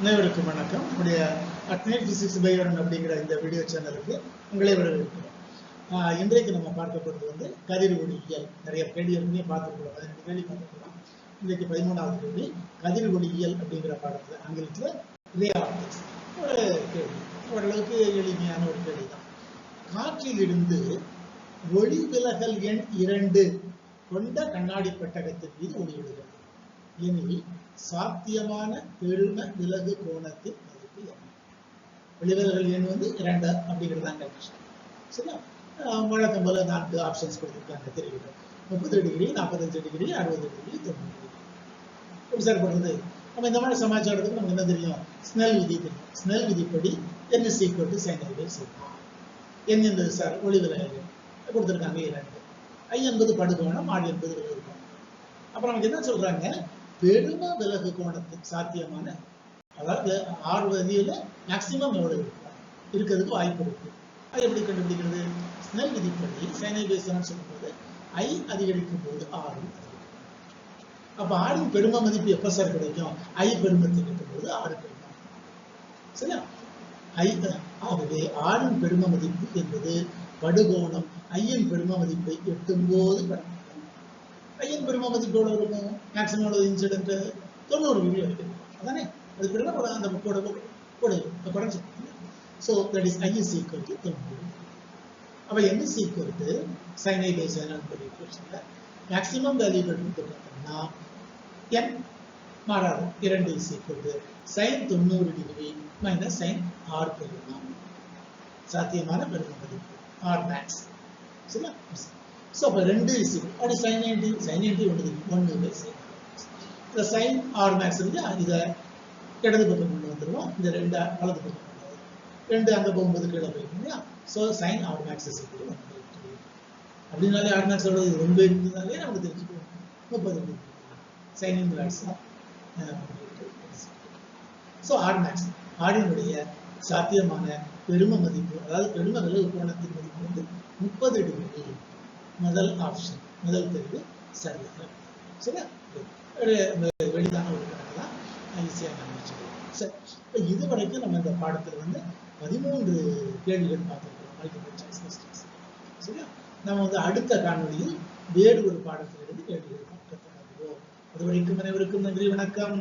அனைவருக்கும் வணக்கம். நம்முடைய அட்னேட் பிசிக்ஸ் பைவரன் அப்படிங்கிற இந்த வீடியோ சேனலுக்கு உங்களை வரவேற்கிறோம். ஆஹ் இன்றைக்கு நம்ம பார்க்க போகிறது வந்து கதிர் ஒளியியல் நிறைய கேள்வி ஏற்கனவே பார்த்துருக்கோம். பதினெட்டு கேள்வி பார்த்துருக்கோம். இன்றைக்கு பதிமூணாவது கேள்வி கதிர் ஒளியியல் அப்படிங்கிற பாடத்தில் ஆங்கிலத்தில் ரே ஆப்டிக்ஸ் ஒரு கேள்வி. ஓரளவுக்கு எளிமையான ஒரு கேள்வி தான் காற்றிலிருந்து ஒளி விலகல் எண் இரண்டு கொண்ட கண்ணாடி பெட்டகத்தின் மீது ஒளி விடுகிறது எனில் சாத்தியமான பெரும விலகு கோணத்தின் மதிப்பு என்ன? ஒளிவிலகல் எண் வந்து இரண்டு அப்படிங்கிறது தான் கண்டிஷன் சரியா? வழக்கம் போல நான்கு ஆப்ஷன்ஸ் கொடுத்துருக்காங்க தெரிவிக்கும் முப்பது டிகிரி நாற்பத்தஞ்சு டிகிரி அறுபது டிகிரி தொண்ணூறு டிகிரி சார் பண்ணுறது நம்ம இந்த மாதிரி சமாச்சாரத்துக்கு நமக்கு என்ன தெரியும்? ஸ்னெல் விதி தெரியும். ஸ்னெல் விதிப்படி n is equal to sin a சேர்க்கும் n என்பது சார் ஒளி விலகல் கொடுத்துருக்காங்க இரண்டு. ஐ என்பது படுகோணம் r என்பது விலகு அப்புறம் நமக்கு என்ன சொல்றாங்க? பெரும விலகு கோணத்துக்கு சாத்தியமான அதாவது ஆறு வதியில மேக்சிமம் எவ்வளவு இருக்கும் இருக்கிறதுக்கு வாய்ப்பு இருக்கு. அது எப்படி கண்டுபிடிக்கிறது? ஸ்னெல் விதிப்படி சைனை பேசணும்னு சொல்லும்போது ஐ அதிகரிக்கும் போது ஆறு அப்ப ஆறின் பெரும மதிப்பு எப்ப சார் கிடைக்கும்? ஐ பெருமத்தை கிடைக்கும் போது ஆறு கிடைக்கும். சரியா? ஐ ஆகவே ஆறின் பெரும மதிப்பு என்பது படுகோணம். ஐயின் பெரும மதிப்பை எட்டும் போது கிடைக்கும் ஐயன் பெருமா மதிப்பு இருக்கும். மேக்ஸிமம் உள்ளது இன்சிடென்ட் தொண்ணூறு வீடியோ வரைக்கும் அதானே? அது பிறகு கூட அந்த கூட கூட குறைஞ்சு so that is I is equal to தொண்ணூறு. அப்போ N is equal to sine I by sine ஈக்குவேஷனில் மேக்ஸிமம் வேல்யூ எடுத்து பார்த்தோம்னா என் மாறாது. இரண்டு இஸ் ஈக்குவல் டு சைன் தொண்ணூறு டிகிரி மைனஸ் சைன் ஆர் பெருமா சாத்தியமான பெரும மதிப்பு ஆர் மேக்ஸ் சரியா? ஸோ அப்போ ரெண்டு இஸ் அப்படி சைன் நைன்டி சைன் நைன்டி ஒன்று ஒன்று பை சைன் இந்த சைன் ஆர் மேக்ஸ் இருந்து இதை இடது பக்கம் கொண்டு வந்துடுவோம் இந்த ரெண்டு வலது பக்கம் ரெண்டு அங்கே போகும்போது கீழே போயிருக்கும் இல்லையா? So sine R max is அப்படின்னாலே ஆர் மேக்ஸ் எவ்வளோ ரொம்ப பை இருந்ததுனாலே நமக்கு தெரிஞ்சுக்குவோம் முப்பது sine in max so R max ஆடினுடைய சாத்தியமான பெரும மதிப்பு அதாவது பெரும விலகு கோணத்தின் மதிப்பு வந்து முப்பது டிகிரி முதல் ஆப்ஷன் முதல் தெரிவு சரியாக சரியா? ஒரு வெளிதான ஒரு கணக்கு தான் ஈஸியாக நம்ம வச்சுக்கலாம் சரி. இப்போ இது வரைக்கும் நம்ம இந்த பாடத்தில் வந்து பதிமூன்று கேள்விகள் பார்த்துருக்கோம் மல்டிபிள் சாய்ஸ் கொஸ்டின்ஸ் சரியா? நம்ம வந்து அடுத்த காணொலியில் வேறு ஒரு பாடத்திலிருந்து கேள்விகள் பார்க்க தொடங்குவோம் அது வரைக்கும் அனைவருக்கும் நன்றி வணக்கம்.